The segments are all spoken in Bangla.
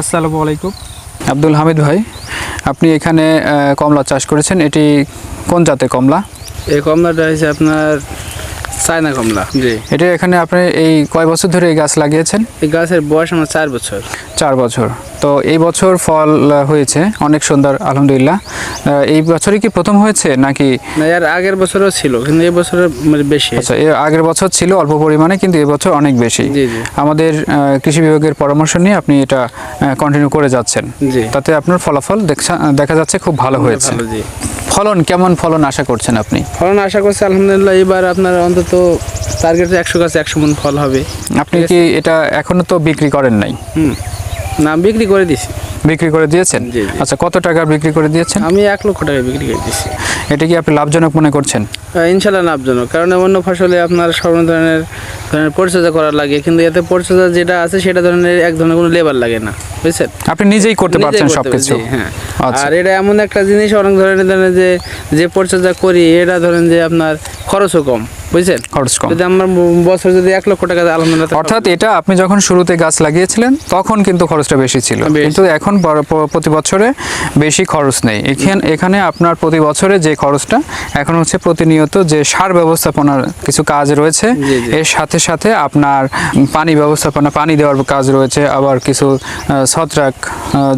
আসসালামু আলাইকুম। আব্দুল হামিদ ভাই আপনি এখানে কমলা চাষ করেছেন। এটি কোন জাতের কমলা? এই কমলাটা হয়েছে আপনার চায়না কমলা। জি। এটি এখানে আপনি এই কয় বছর ধরে এই গাছ লাগিয়েছেন? এই গাছের বয়স আমার চার বছর। চার বছর। তো এই বছর ফল হয়েছে অনেক সুন্দর আলহামদুলিল্লাহ। এই বছরই কি প্রথম হয়েছে নাকি? না এর আগের বছরও ছিল কিন্তু এই বছরে মানে বেশি। আচ্ছা এর আগের বছর ছিল অল্প পরিমাণে কিন্তু এবছর অনেক বেশি। আমাদের কৃষি বিভাগের পরামর্শ নিয়ে আপনি এটা কন্টিনিউ করে যাচ্ছেন। জি। তাতে আপনার ফলাফল দেখা যাচ্ছে খুব ভালো হয়েছে। ফলন কেমন ফলন আশা করছেন আপনি? ফলন আশা করছি আলহামদুলিল্লাহ এবার আপনার অন্তত টার্গেট একশো গাছে একশো মন ফল হবে। আপনি কি এটা এখনও তো বিক্রি করেন নাই? হুম। না বিক্রি করে দিছি। বিক্রি করে দিয়েছেন। আচ্ছা কত টাকার বিক্রি করে দিয়েছেন? আমি এক লক্ষ টাকা বিক্রি করে দিছি। এটা কি আপনি লাভজনক মনে করছেন? ইনশাল্লাহ লাভজনক। কারণ অন্য ফসলে আপনার সব ধরনের ধরনের পরিচর্যা করা লাগে। কিন্তু এতে পরিচর্যা যেটা আছে সেটা ধরনের এক ধরনের কোনো লেবার লাগে না। বুঝছেন? আপনি নিজেই করতে পারছেন সবকিছু। জি, হ্যাঁ। আচ্ছা। আর এটা এমন একটা জিনিস অনেক ধরনের ধরেন যে যে পরিচর্যা করি এটা ধরেন যে আপনার খরচও কম। বুঝছেন? খরচ কম। যদি আমার বছর যদি এক লক্ষ টাকা আলহামদুলিল্লাহ অর্থাৎ এটা আপনি যখন শুরুতে গাছ লাগিয়েছিলেন তখন কিন্তু খরচটা বেশি ছিল। কিন্তু এখন প্রতি বছরে বেশি খরচ নেই। এখানে এখানে আপনার প্রতি বছরে যে খরচটা এখন হচ্ছে প্রতিনিয়ত যে সার ব্যবস্থাপনার কিছু কাজ রয়েছে। এর সাথে সাথে আপনার পানি ব্যবস্থাপনা পানি দেওয়ার কাজ রয়েছে আবার কিছু ছত্রাক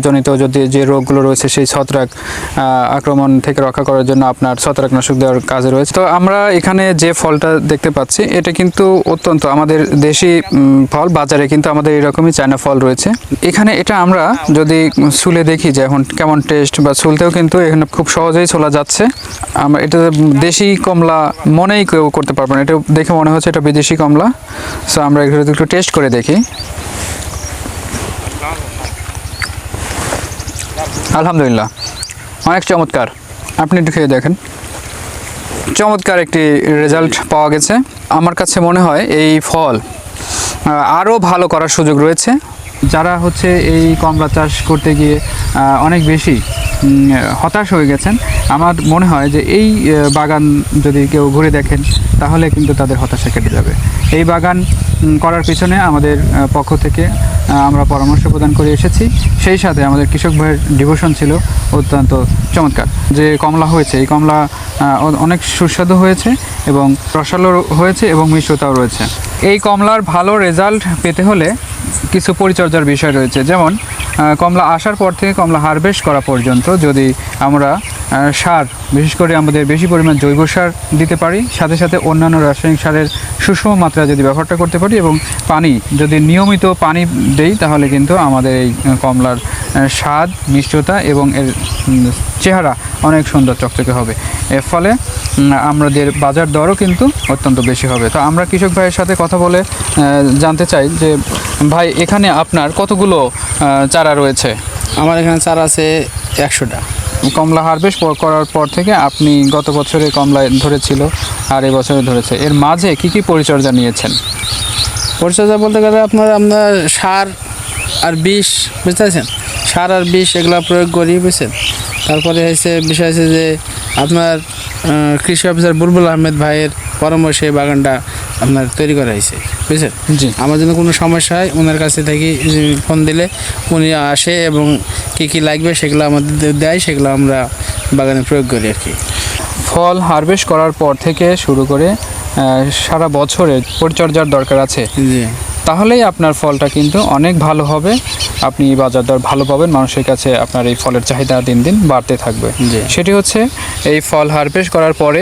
জনিত যদি যে রোগগুলো রয়েছে সেই ছত্রাক আক্রমণ থেকে রক্ষা করার জন্য আপনার ছত্রাকনাশক দেওয়ার কাজ রয়েছে। তো আমরা এখানে যে ফলটা দেখতে পাচ্ছি, এটা কিন্তু অত্যন্ত আমাদের দেশি ফল। বাজারে কিন্তু আমাদের এরকমই চায়না ফল রয়েছে। এখানে এটা আমরা যদি সুলে দেখি যে এখন কেমন টেস্ট বা সুলতেও কিন্তু এখানে খুব সহজেই ছোলা যাচ্ছে। আমরা এটা দেশি কমলা মনেই কেউ করতে পারব না। এটা দেখে মনে হচ্ছে এটা বিদেশি কমলা। সো আমরা এগুলো একটু টেস্ট করে দেখি। আলহামদুলিল্লাহ। অনেক চমৎকার। আপনি একটু খেয়ে দেখেন। চমৎকার একটি রেজাল্ট পাওয়া গেছে। আমার কাছে মনে হয় এই ফল আরও ভালো করার সুযোগ রয়েছে। যারা হচ্ছে এই কমলা চাষ করতে গিয়ে অনেক বেশি হতাশ হয়ে গেছেন, আমার মনে হয় যে এই বাগান যদি কেউ ঘুরে দেখেন, তাহলে কিন্তু তাদের হতাশা কেটে যাবে। এই বাগান করার পিছনে আমাদের পক্ষ থেকে আমরা পরামর্শ প্রদান করে এসেছি। সেই সাথে আমাদের কৃষক ভাইয়ের ডিভোশন ছিল অত্যন্ত চমৎকার। যে কমলা হয়েছে, এই কমলা অনেক সুস্বাদু হয়েছে। এবং রসালো হয়েছে এবং মিশ্রতাও রয়েছে। এই কমলার ভালো রেজাল্ট পেতে হলে কিছু পরিচর্যার বিষয় রয়েছে। যেমন কমলা আসার পর থেকে কমলা হারভেস্ট করা পর্যন্ত যদি আমরা সার, বিশেষ করে আমাদের বেশি পরিমাণ জৈব সার দিতে পারি, সাথে সাথে অন্যান্য রাসায়নিক সারের সুষম মাত্রা যদি ব্যবহারটা করতে পারি এবং পানি, যদি নিয়মিত পানি দেই, তাহলে কিন্তু আমাদের এই কমলার স্বাদ মিষ্টতা এবং এর চেহারা অনেক সুন্দর চকচকে হবে। এর ফলে আমাদের বাজার দরও কিন্তু অত্যন্ত বেশি হবে। তো আমরা কৃষক ভাইয়ের সাথে কথা বলে জানতে চাই যে ভাই এখানে আপনার কতগুলো চারা রয়েছে? আমার এখানে চার আছে একশোটা। কমলা হারভেস্ট করার পর থেকে আপনি গত বছরে কমলা ধরেছিল আর এবছরে ধরেছে। এর মাঝে কি কি পরিচর্যা নিয়েছেন? পরিচর্যা বলতে গেলে আপনার আপনার সার আর বিষ বুঝতে পারছেন? সার আর বিষ এগুলো প্রয়োগ করি বুঝছেন? তারপরে হয়েছে বিষয় হচ্ছে যে আপনার কৃষি অফিসার বুলবুল আহমেদ ভাইয়ের পরামর্শে বাগানটা আপনার তৈরি করা হয়েছে বুঝছেন? জি। আমার জন্য কোনো সমস্যা হয় ওনার কাছে থেকে ফোন দিলে উনি আসে এবং কী কী লাগবে সেগুলো আমাদের দেয় সেগুলো আমরা বাগানে প্রয়োগ করি আর কি। ফল হারভেস্ট করার পর থেকে শুরু করে সারা বছরের পরিচর্যার দরকার আছে। জি। তাহলেই আপনার ফলটা কিন্তু অনেক ভালো হবে। আপনি বাজার দর ভালো পাবেন মানুষের কাছে আপনার এই ফলের চাহিদা দিন দিন বাড়তে থাকবে। সেটি হচ্ছে এই ফল হারভেস্ট করার পরে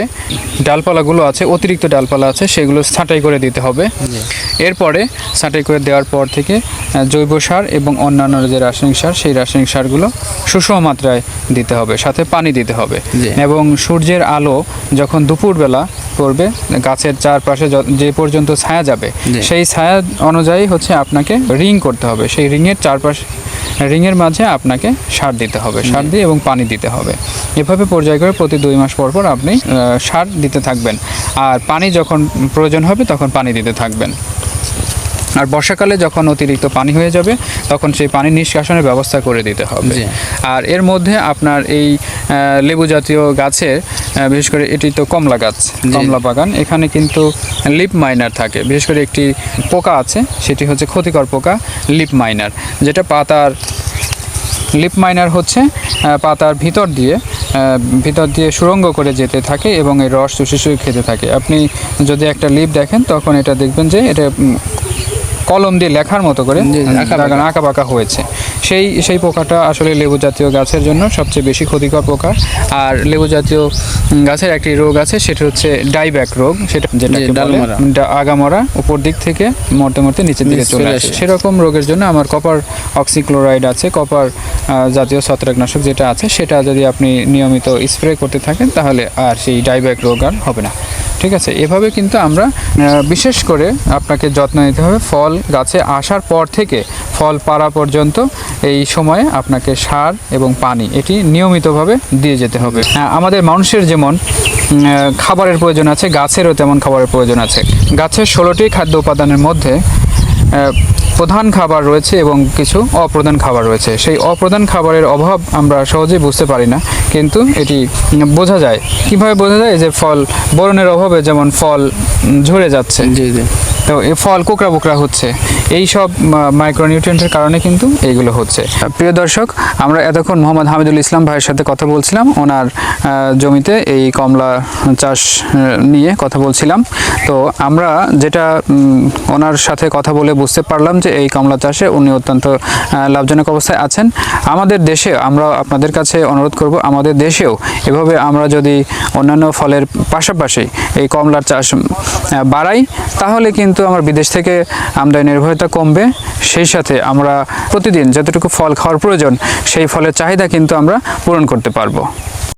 ডালপালাগুলো আছে অতিরিক্ত ডালপালা আছে সেগুলো ছাঁটাই করে দিতে হবে। এরপরে ছাঁটাই করে দেওয়ার পর থেকে জৈব সার এবং অন্যান্য যে রাসায়নিক সার সেই রাসায়নিক সারগুলো সুষম মাত্রায় দিতে হবে সাথে পানি দিতে হবে। এবং সূর্যের আলো যখন দুপুরবেলা পড়বে গাছের চারপাশে য- যে পর্যন্ত ছায়া যাবে সেই ছায়া অনুযায়ী হচ্ছে আপনাকে রিং করতে হবে। সেই রিংয়ের চারপাশে রিংয়ের মাঝে আপনাকে সার দিতে হবে সার দিয়ে এবং পানি দিতে হবে। এভাবে পর্যায় করে প্রতি দুই মাস পর পর আপনি সার দিতে থাকবেন। আর পানি যখন প্রয়োজন হবে তখন পানি দিতে থাকবেন। আর বর্ষাকালে যখন অতিরিক্ত পানি হয়ে যাবে তখন সেই পানি নিষ্কাশনের ব্যবস্থা করে দিতে হবে। আর এর মধ্যে আপনার এই লেবু জাতীয় গাছের বিশেষ করে এটি তো কমলা গাছ কমলা বাগান এখানে কিন্তু লিপ মাইনার থাকে। বিশেষ করে একটি পোকা আছে সেটি হচ্ছে ক্ষতিকর পোকা লিপ মাইনার যেটা পাতার লিপ মাইনার হচ্ছে পাতার ভিতর দিয়ে ভিতর দিয়ে সুরঙ্গ করে যেতে থাকে এবং এই রস শুষে খেতে থাকে। আপনি যদি একটা লিপ দেখেন তখন এটা দেখবেন যে এটা কলম দিয়ে লেখার মতো করে আঁকা পাকা হয়েছে। সেই সেই পোকাটা আসলে লেবু জাতীয় গাছের জন্য সবচেয়ে বেশি ক্ষতিকর পোকা। আর লেবু জাতীয় গাছের একটি রোগ আছে সেটা হচ্ছে ডাইব্যাক রোগ সেটা যেটা। আগামরা উপর দিক থেকে মরতে মরতে নিচের দিকে নিচে চলে আসে। সেরকম রোগের জন্য আমার কপার অক্সিক্লোরাইড আছে কপার জাতীয় ছত্রাকনাশক যেটা আছে সেটা যদি আপনি নিয়মিত স্প্রে করতে থাকেন তাহলে আর সেই ডাইব্যাক রোগ আর হবে না। ঠিক আছে, এভাবে কিন্তু আমরা বিশেষ করে আপনাকে যত্ন নিতে হবে ফল গাছে আসার পর থেকে, ফল পাড়া পর্যন্ত এই সময়ে আপনাকে সার এবং পানি এটি নিয়মিতভাবে দিয়ে যেতে হবে। আমাদের মানুষের যেমন খাবারের প্রয়োজন আছে, গাছেরও তেমন খাবারের প্রয়োজন আছে। গাছের ষোলোটি খাদ্য উপাদানের মধ্যে প্রধান খাবার রয়েছে এবং কিছু অপ্রধান খাবার রয়েছে। সেই অপ্রধান খাবারের অভাব আমরা সহজেই বুঝতে পারি না, কিন্তু এটি বোঝা যায়। কীভাবে বোঝা যায়? যে ফল, বরণের অভাবে যেমন ফল ঝরে যাচ্ছে। জি জি। তো এই ফল কোকড়া বোকরা হচ্ছে। এই সব মাইক্রোনিউট্রিয়েন্টের কারণে কিন্তু এইগুলো হচ্ছে। প্রিয় দর্শক, আমরা এতক্ষণ মোহাম্মদ হামিদুল ইসলাম ভাইয়ের সাথে কথা বলছিলাম। ওনার জমিতে এই কমলা চাষ নিয়ে কথা বলছিলাম। তো আমরা যেটা ওনার সাথে কথা বলে বুঝতে পারলাম যে এই কমলা চাষে উনি অত্যন্ত লাভজনক অবস্থায় আছেন। আমাদের দেশে, আমরা আপনাদের কাছে অনুরোধ করব, আমাদের দেশেও এভাবে আমরা যদি অন্যান্য ফলের পাশাপাশি এই কমলার চাষ বাড়াই, তাহলে কিন্তু আমার বিদেশ থেকে আমদানি নির্ভরতা কমবে, সেই সাথে আমরা প্রতিদিন যতটুকু ফল খাওয়ার প্রয়োজন, সেই ফলের চাহিদা কিন্তু আমরা পূরণ করতে পারব।